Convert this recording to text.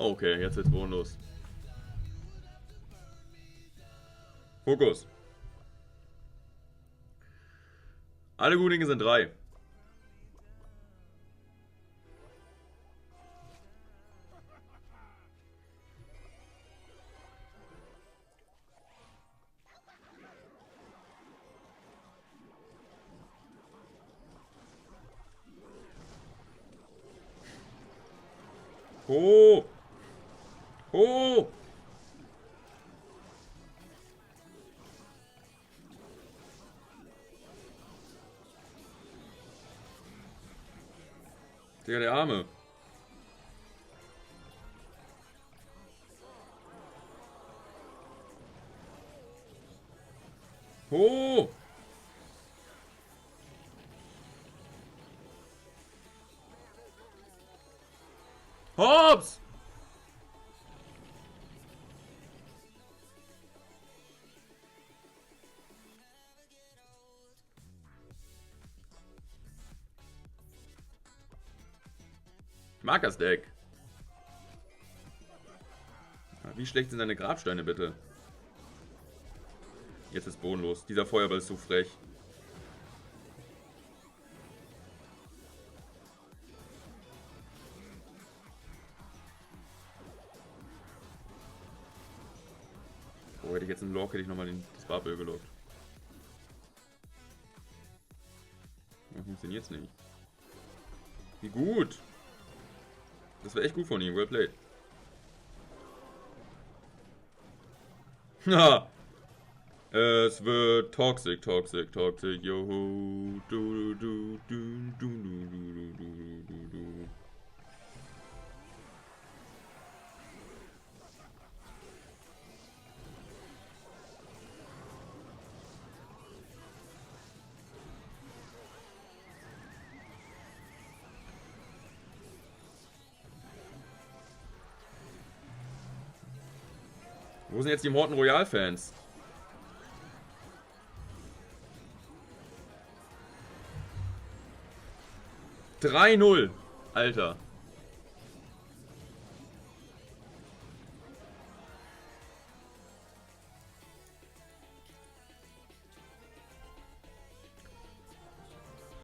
Okay, jetzt wird's Bonus. Fokus. Alle guten Dinge sind drei. Ho! Ho! Digga, der Arme. Ho! Hops! Ich mag das Deck. Wie schlecht sind deine Grabsteine bitte? Jetzt ist bodenlos. Dieser Feuerball ist so frech. Oh, hätte ich jetzt einen Lock, hätte ich nochmal das Barbel gelockt. Ja, funktioniert's nicht. Wie gut! Das wäre echt gut von ihm. Well played. Ja. Es wird toxic, toxic, toxic, yo, ho, du, du, du, du, du, du, Wo sind jetzt die Morton Royal Fans? Drei null, Alter.